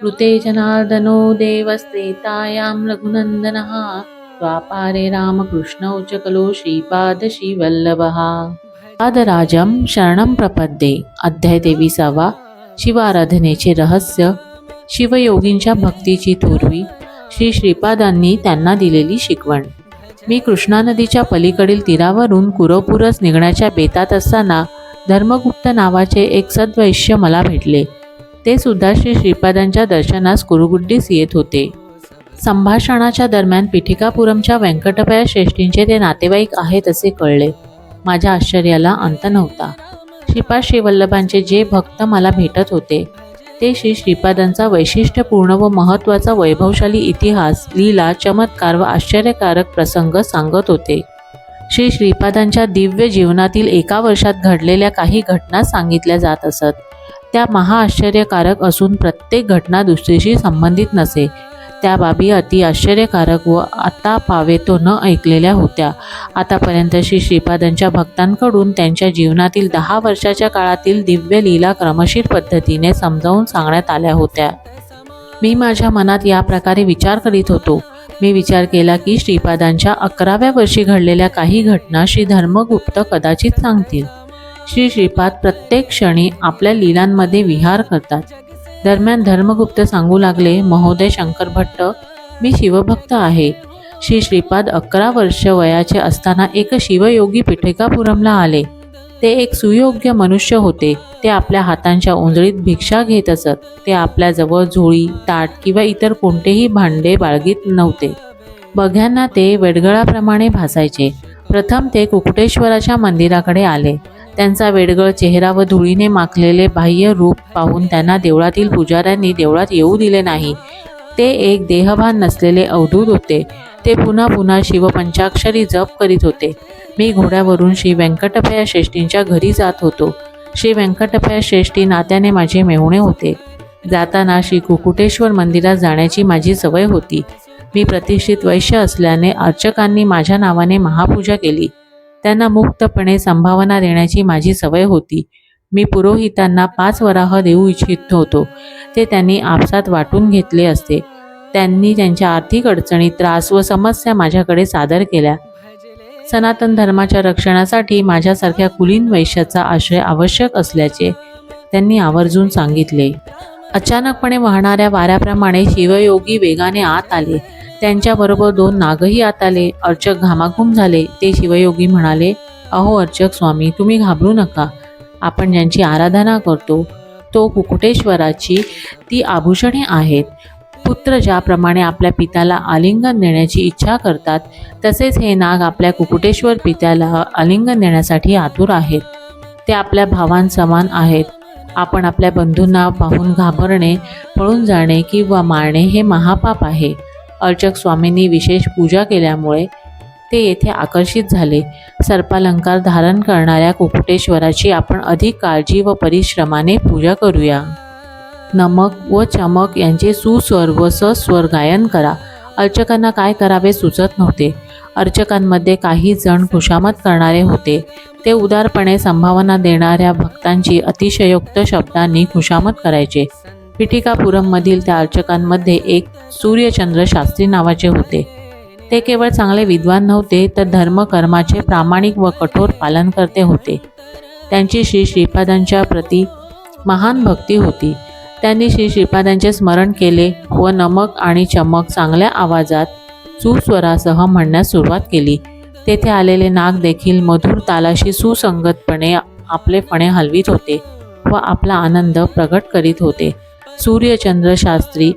कृते जनार्दनो देवस्त्रेतायां रघुनन्दनः द्वापारे रामकृष्णौ च कलो श्रीपादश्रीवल्लभः पादराजं शरणं प्रपद्ये। अध्याय तेविसावा। शिवाराधनेचे रहस्य। शिवयोगींच्या भक्तीची थोरवी। श्री श्रीपादांनी त्यांना दिलेली शिकवण। मी कृष्णा नदीच्या पलीकडील तीरावरून कुरोपुरस निघण्याच्या बेतात असताना धर्मगुप्त नावाचे एक सद्वैश्य मला भेटले. ते सुद्धा श्री श्रीपादांच्या दर्शनास कुरुगुड्डीस येत होते. संभाषणाच्या दरम्यान पिठिकापुरमच्या व्यंकटपया श्रेष्ठींचे ते नातेवाईक आहेत असे कळले. माझ्या आश्चर्याला अंत नव्हता. श्रीपाद श्रीवल्लभांचे जे भक्त मला भेटत होते ते श्री श्रीपादांचा वैशिष्ट्यपूर्ण व महत्त्वाचा वैभवशाली इतिहास लीला चमत्कार व आश्चर्यकारक प्रसंग सांगत होते. श्री श्रीपादांच्या दिव्य जीवनातील एका वर्षात घडलेल्या काही घटना सांगितल्या जात असत. त्या महाआश्चर्यकारक असून प्रत्येक घटना दुसरीशी संबंधित नसे. त्या बाबी अति आश्चर्यकारक व आता पावे तो न ऐकलेल्या होत्या. आतापर्यंत श्री श्रीपादांच्या भक्तांकडून त्यांच्या जीवनातील दहा वर्षाच्या काळातील दिव्य लीला क्रमशीर पद्धतीने समजावून सांगण्यात आल्या होत्या. मी माझ्या मनात या प्रकारे विचार करीत होतो. मी विचार केला की श्रीपादांच्या अकराव्या वर्षी घडलेल्या काही घटना श्री धर्मगुप्त कदाचित सांगतील. श्री श्रीपाद प्रत्येक क्षणी आपल्या लीलांमध्ये विहार करतात. दरम्यान धर्मगुप्त सांगू लागले महोदय शंकर भट्ट मी शिवभक्त आहे. श्री श्रीपाद अकरा वर्ष वयाचे असताना एक शिवयोगी पिठेकापुरमला आले. ते एक सुयोग्य मनुष्य होते. ते आपल्या हातांच्या उंजळीत भिक्षा घेत असत. ते आपल्याजवळ झोळी ताट किंवा इतर कोणतेही भांडे बाळगीत नव्हते. बघ्यांना ते वेडगळाप्रमाणे भासायचे. प्रथम ते कुकुटेश्वराच्या मंदिराकडे आले. त्यांचा वेडगळ चेहरा व धुळीने माखलेले बाह्य रूप पाहून त्यांना देवळातील पुजाऱ्यांनी देवळात येऊ दिले नाही. ते एक देहभान नसलेले अवधूत होते. ते पुन्हा पुन्हा शिवपंचाक्षरी जप करीत होते. मी घोड्यावरून श्री व्यंकटपया श्रेष्ठींच्या घरी जात होतो. श्री व्यंकटपया श्रेष्ठी नात्याने माझे मेहुणे होते. जाताना श्री कुकुटेश्वर मंदिरात जाण्याची माझी सवय होती. मी प्रतिष्ठित वैश्य असल्याने अर्चकांनी माझ्या नावाने महापूजा केली. त्यांना मुक्तपणे संभावना देण्याची माझी सवय होती. मी पुरोहितांना पाच वराह देऊ इच्छित होतो ते त्यांनी आपसात वाटून घेतले असते. त्यांनी त्यांच्या आर्थिक अडचणी त्रास व समस्या माझ्याकडे सादर केल्या. सनातन धर्माच्या रक्षणासाठी माझ्यासारख्या कुलीन वैश्याचा आश्रय आवश्यक असल्याचे त्यांनी आवर्जून सांगितले. अचानकपणे वाहणाऱ्या वाऱ्याप्रमाणे शिवयोगी वेगाने आत आले. त्यांच्याबरोबर दोन नागही आत आले. अर्चक घामाघूम झाले. ते शिवयोगी म्हणाले अहो अर्चक स्वामी तुम्ही घाबरू नका. आपण ज्यांची आराधना करतो तो कुकुटेश्वराची ती आभूषणे आहेत. पुत्र ज्याप्रमाणे आपल्या पित्याला आलिंगन देण्याची इच्छा करतात तसेच हे नाग आपल्या कुकुटेश्वर पित्याला आलिंगन देण्यासाठी आतुर आहेत. ते आपल्या भावांसमान आहेत. आपण आपल्या बंधूंना पाहून घाबरणे पळून जाणे किंवा मारणे हे महापाप आहे. अर्चक स्वामींनी विशेष पूजा केल्यामुळे ते येथे आकर्षित झाले. सर्पालंकार धारण करणाऱ्या कुकुटेश्वराची आपण अधिक काळजी व परिश्रमाने पूजा करूया. नमक व चमक यांचे सुस्वर व सस्वर गायन करा. अर्चकांना काय करावे सुचत नव्हते. अर्चकांमध्ये काही जण खुशामत करणारे होते. ते उदारपणे संभावना देणाऱ्या भक्तांची अतिशयोक्त शब्दांनी खुशामत करायचे. पिठिकापुरममधील त्या अर्चकांमध्ये एक सूर्यचंद्र शास्त्री नावाचे होते. ते केवळ चांगले विद्वान नव्हते तर धर्मकर्माचे प्रामाणिक व कठोर पालन करते होते. त्यांची श्री श्रीपादांच्या प्रती महान भक्ती होती. त्यांनी श्री श्रीपादांचे स्मरण केले व नमक आणि चमक चांगल्या आवाजात सुस्वरासह म्हणण्यास सुरुवात केली. तेथे आलेले नाग देखील मधुर तालाशी सुसंगतपणे आपले फणे हलवीत होते व आपला आनंद प्रगट करीत होते. सूर्यचंद्र शास्त्री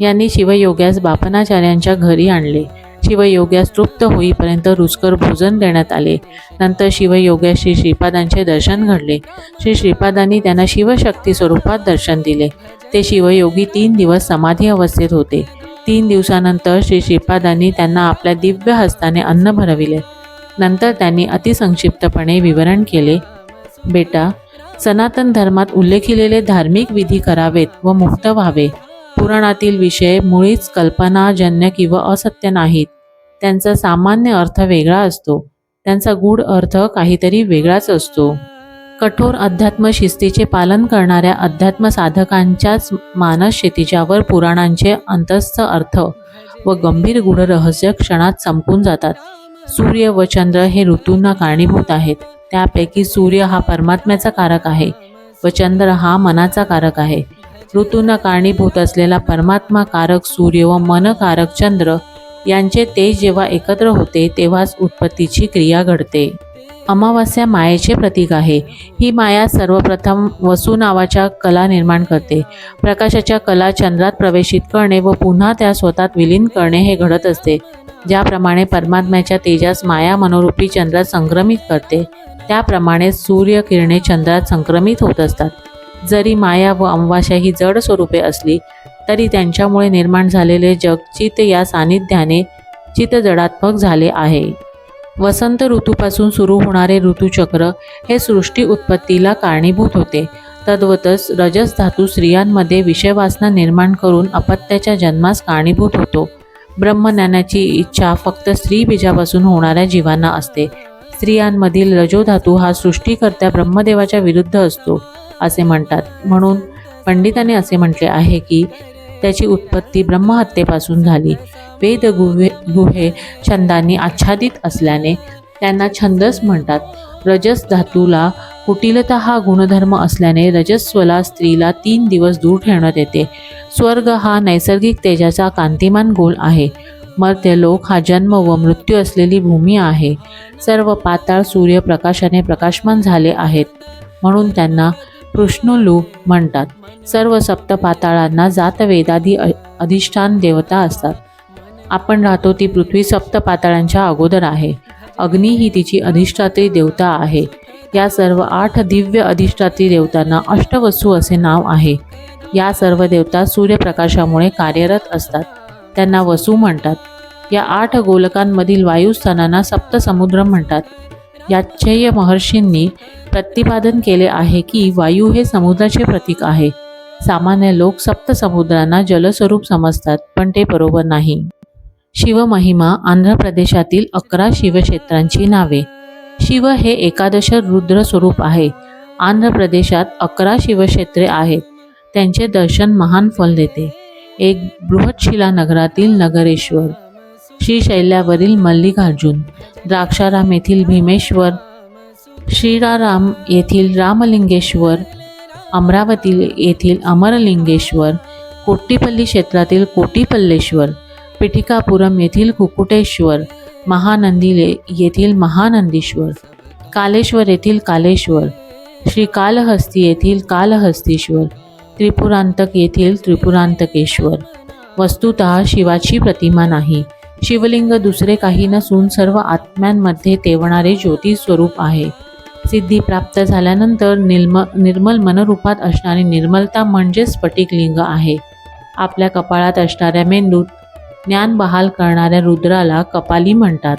यांनी शिवयोग्यास बापनाचार्यांच्या घरी आणले. शिवयोग्यास तृप्त होईपर्यंत रुचकर भोजन देण्यात आले. नंतर शिवयोग्यास श्री श्रीपादांचे दर्शन घडले. श्री श्रीपादांनी त्यांना शिवशक्ती स्वरूपात दर्शन दिले. ते शिवयोगी तीन दिवस समाधी अवस्थेत होते. तीन दिवसानंतर श्री श्रीपादांनी त्यांना आपल्या दिव्य हस्ताने अन्न भरविले. नंतर त्यांनी अतिसंक्षिप्तपणे विवरण केले. बेटा सनातन धर्मात उल्लेखिलेले धार्मिक विधी करावेत व मुक्त व्हावे. पुराणातील विषय मुळीच कल्पनाजन्य किंवा असत्य नाहीत. त्यांचा सामान्य अर्थ वेगळा असतो. त्यांचा गूढ अर्थ काहीतरी वेगळाच असतो. कठोर अध्यात्म शिस्तीचे पालन करणाऱ्या अध्यात्म साधकांच्याच मानस शेतीच्यावर पुराणांचे अंतस्थ अर्थ व गंभीर गूढ रहस्य क्षणात संपून जातात. सूर्य व चंद्र हे ऋतूंना कारणीभूत आहेत. त्यापैकी सूर्य हा परमात्म्याचा कारक आहे व चंद्र हा मनाचा कारक आहे. ऋतूंना कारणीभूत असलेला परमात्मा कारक सूर्य व मनकारक चंद्र यांचे तेज जेव्हा एकत्र होते तेव्हाच उत्पत्तीची क्रिया घडते. अमावास्या मायेचे प्रतीक आहे. ही माया सर्वप्रथम वसू नावाच्या कला निर्माण करते. प्रकाशाच्या कला चंद्रात प्रवेशित करणे व पुन्हा त्या स्वतःत विलीन करणे हे घडत असते. ज्याप्रमाणे परमात्म्याच्या तेजास माया मनोरूपी चंद्रात संक्रमित करते त्याप्रमाणे सूर्यकिरणे चंद्रात संक्रमित होत असतात. जरी माया व अमावास्या ही जड स्वरूपे असली तरी त्यांच्यामुळे निर्माण झालेले जग चित या सान्निध्याने चितजडात्मक झाले आहे. वसंत ऋतूपासून सुरू होणारे ऋतुचक्र हे सृष्टी उत्पत्तीला कारणीभूत होते. तद्वतच रजस धातू स्त्रियांमध्ये विषयवासना निर्माण करून अपत्याच्या जन्मास कारणीभूत होतो. ब्रह्मज्ञानाची इच्छा फक्त स्त्री बीजापासून होणाऱ्या जीवांना असते. स्त्रियांमधील रजोधातू हा सृष्टीकर्त्या ब्रह्मदेवाच्या विरुद्ध असतो असे म्हणतात. म्हणून पंडितांनी असे म्हटले आहे की त्याची उत्पत्ती ब्रह्महत्येपासून झाली. वेद गुहे गुहे छंदांनी आच्छादित असल्याने त्यांना छंदस म्हणतात. रजस धातूला कुटिलता हा गुणधर्म असल्याने रजस्वला स्त्रीला तीन दिवस दूर ठेवण्यात येते. स्वर्ग हा नैसर्गिक तेजाचा कांतिमान गोल आहे. मर्त्यलोक हा जन्म व मृत्यू असलेली भूमी आहे. सर्व पाताळ सूर्यप्रकाशाने प्रकाशमान झाले आहेत. म्हणून त्यांना कृष्णुलू म्हणतात. सर्व सप्त पाताळांना जातवेदादी अ- अधिष्ठान देवता असतात. आपण राहतो ती पृथ्वी सप्त पाताळांच्या अगोदर आहे. अग्नी ही तिची अधिष्ठात्री देवता आहे. या सर्व आठ दिव्य अधिष्ठात्री देवतांना अष्टवसू असे नाव आहे. या सर्व देवता सूर्यप्रकाशामुळे कार्यरत असतात. त्यांना वसू म्हणतात. या आठ गोलकांमधील वायुस्थानांना सप्तसमुद्र म्हणतात. याच्छेय महर्षींनी प्रतिपादन केले आहे की वायू हे समुद्राचे प्रतीक आहे. सामान्य लोक सप्तसमुद्रांना जलस्वरूप समजतात पण ते बरोबर नाही. शिवमहिमा आंध्र प्रदेशातील अकरा शिवक्षेत्रांची नावे. शिव हे एकादश रुद्र स्वरूप आहे. आंध्र प्रदेशात अकरा शिवक्षेत्रे आहेत. त्यांचे दर्शन महान फल देते. एक बृहतशिला नगरातील नगरेश्वर. श्रीशैल्यावरील मल्लिकार्जुन. द्राक्षाराम येथील भीमेश्वर. श्रीराराम येथील रामलिंगेश्वर. अमरावती येथील अमरलिंगेश्वर. कोट्टीपल्ली क्षेत्रातील कोटीपल्लेश्वर. पिठिकापुरम येथील कुकुटेश्वर महानंदिले येथील महानंदीश्वर कालेश्वर येथील कालेश्वर श्रीकालहस्ती येथील कालहस्तीश्वर त्रिपुरांतक येथील त्रिपुरांतकेश्वर. वस्तुत शिवाची प्रतिमा नाही. शिवलिंग दुसरे काही नसून सर्व आत्म्यांमध्ये तेवणारे ज्योती स्वरूप आहे. सिद्धी प्राप्त झाल्यानंतर निर्म निर्मल मनरूपात असणारी निर्मलता म्हणजे स्फटिकलिंग आहे. आपल्या कपाळात असणाऱ्या मेंदूत ज्ञान बहाल करणाऱ्या रुद्राला कपाली म्हणतात.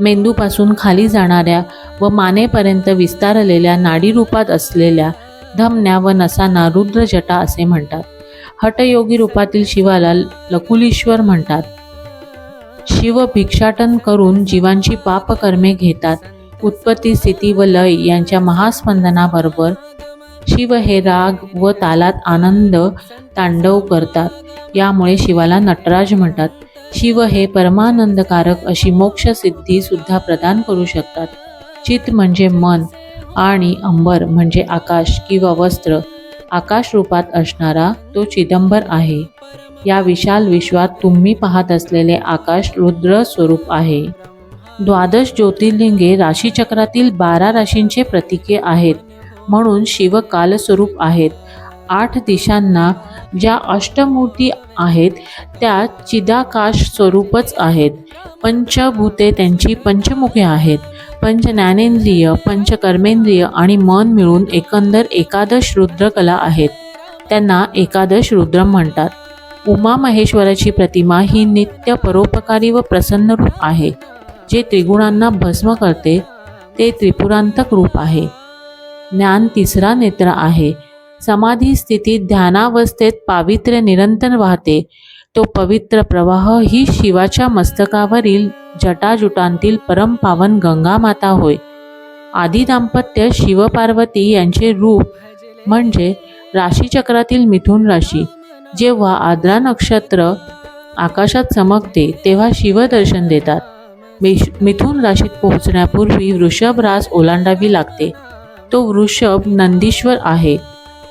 मेंदूपासून खाली जाणाऱ्या व मानेपर्यंत विस्तारलेल्या नाडीरूपात असलेल्या धमन्या व नसांना रुद्रजटा असे म्हणतात. हटयोगी रूपातील शिवाला लकुलीश्वर म्हणतात. शिव भिक्षाटन करून जीवांची पापकर्मे घेतात. उत्पत्ती स्थिती व लय यांच्या महास्पंदनाबरोबर शिव हे राग व तालात आनंद तांडव करतात. यामुळे शिवाला नटराज म्हणतात. शिव हे परमानंदकारक अशी मोक्षसिद्धी सुद्धा प्रदान करू शकतात. चित म्हणजे मन आणि अंबर म्हणजे आकाश किंवा वस्त्र. आकाश रूपात असणारा तो चिदंबर आहे. या विशाल विश्वात तुम्ही पाहत असलेले आकाश रुद्र स्वरूप आहे. द्वादश ज्योतिर्लिंगे राशीचक्रातील बारा राशींचे प्रतीके आहेत. म्हणून शिव कालस्वरूप आहेत. आठ दिशांना ज्या अष्टमूर्ती आहेत त्या चिदाकाश स्वरूपच आहेत. पंचभूते त्यांची पंचमुखे आहेत. पंच ज्ञानेंद्रिय पंचकर्मेंद्रिय आणि मन मिळून एकंदर एकादश रुद्रकला आहेत. त्यांना एकादश रुद्र म्हणतात. उमा महेश्वराची प्रतिमा ही नित्य परोपकारी व प्रसन्न रूप आहे. जे त्रिगुणांना भस्म करते ते त्रिपुरांतक रूप आहे. ज्ञान तिसरा नेत्र आहे. समाधी स्थितीत ध्यानावस्थेत पावित्र्य निरंतर वाहते. तो पवित्र प्रवाह ही शिवाच्या मस्तकावरील जटाजुटांतील परमपावन गंगा माता होय. आदी दाम्पत्य शिवपार्वती यांचे रूप म्हणजे राशीचक्रातील मिथुन राशी. जेव्हा आद्रा नक्षत्र आकाशात चमकते तेव्हा शिवदर्शन देतात. मिथुन राशीत पोहोचण्यापूर्वी वृषभ रास ओलांडावी लागते. तो वृषभ नंदीश्वर आहे.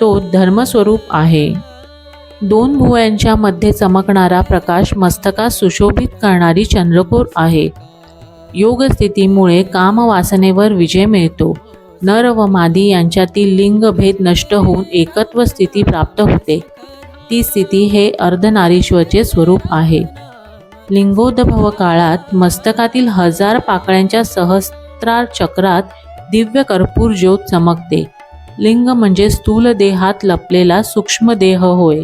तो धर्मस्वरूप आहे. दोन भुवयांच्या मध्ये चमकणारा प्रकाश मस्तकास सुशोभित करणारी चंद्रकोर आहे. योग स्थितीमुळे कामवासनेवर विजय मिळतो. नर व मादी यांच्यातील लिंगभेद नष्ट होऊन एकत्व स्थिती प्राप्त होते. ती स्थिती हे अर्धनारीश्वरचे स्वरूप आहे. लिंगोद्भव काळात मस्तकातील हजार पाकळ्यांच्या सहस्त्रार चक्रात दिव्य कर्पूर ज्योत चमकते. लिंग म्हणजे स्थूल देहात लपलेला सूक्ष्म देह होय.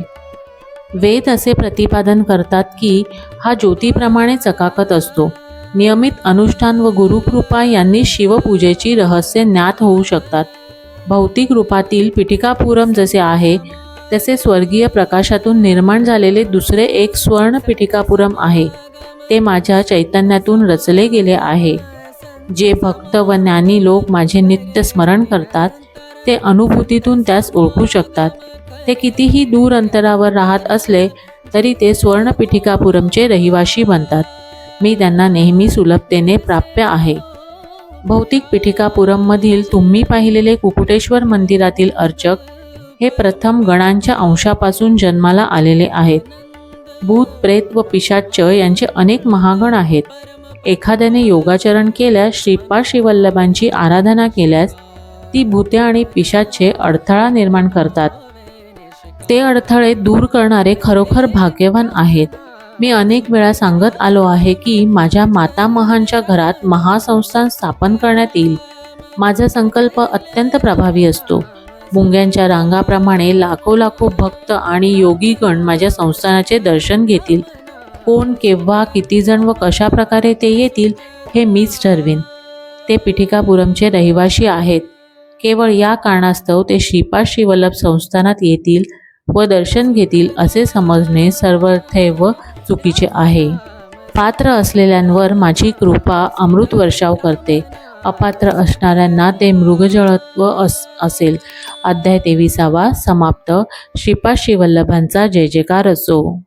वेद असे प्रतिपादन करतात की हा ज्योतीप्रमाणे चकाकत असतो. नियमित अनुष्ठान व गुरुकृपा यांनी शिवपूजेची रहस्य ज्ञात होऊ शकतात. भौतिक रूपातील पिठिकापुरम जसे आहे तसे स्वर्गीय प्रकाशातून निर्माण झालेले दुसरे एक स्वर्ण पिठिकापुरम आहे. ते माझ्या चैतन्यातून रचले गेले आहे. जे भक्त व ज्ञानी लोक माझे नित्य स्मरण करतात ते अनुभूतीतून त्यास ओळखू शकतात. ते कितीही दूर अंतरावर राहत असले तरी ते स्वर्णपिठिकापुरमचे रहिवाशी बनतात. मी त्यांना नेहमी सुलभतेने प्राप्य आहे. भौतिक पिठिकापुरममधील तुम्ही पाहिलेले कुकुटेश्वर मंदिरातील अर्चक हे प्रथम गणांच्या अंशापासून जन्माला आलेले आहेत. भूत प्रेत व पिशाच्च यांचे अनेक महागण आहेत. एखाद्याने योगाचरण केल्यास श्रीपाद श्रीवल्लभांची आराधना केल्यास ती भूते आणि पिशाचे अडथळा निर्माण करतात. ते अडथळे दूर करणारे खरोखर भाग्यवान आहेत. मी अनेक वेळा सांगत आलो आहे की माझ्या मातामहांच्या घरात महासंस्थान स्थापन करण्यात येईल. माझा संकल्प अत्यंत प्रभावी असतो. मुंग्यांच्या रांगाप्रमाणे लाखो लाखो भक्त आणि योगीगण माझ्या संस्थानाचे दर्शन घेतील. कोण केव्हा किती जण व कशा प्रकारे ते येतील हे मीच ठरवीन. ते पिठिकापुरमचे रहिवाशी आहेत. केवळ या कारणास्तव ते श्रीपाद श्रीवल्लभ संस्थानात येतील व दर्शन घेतील असे समजणे सर्वथैव चुकीचे आहे. पात्र असलेल्यांवर माझी कृपा अमृत वर्षाव करते. अपात्र असणाऱ्यांना ते मृगजळत्व अस असेल. अध्याय तेविसावा समाप्त. श्रीपाद श्रीवल्लभांचा जय जयकार असो.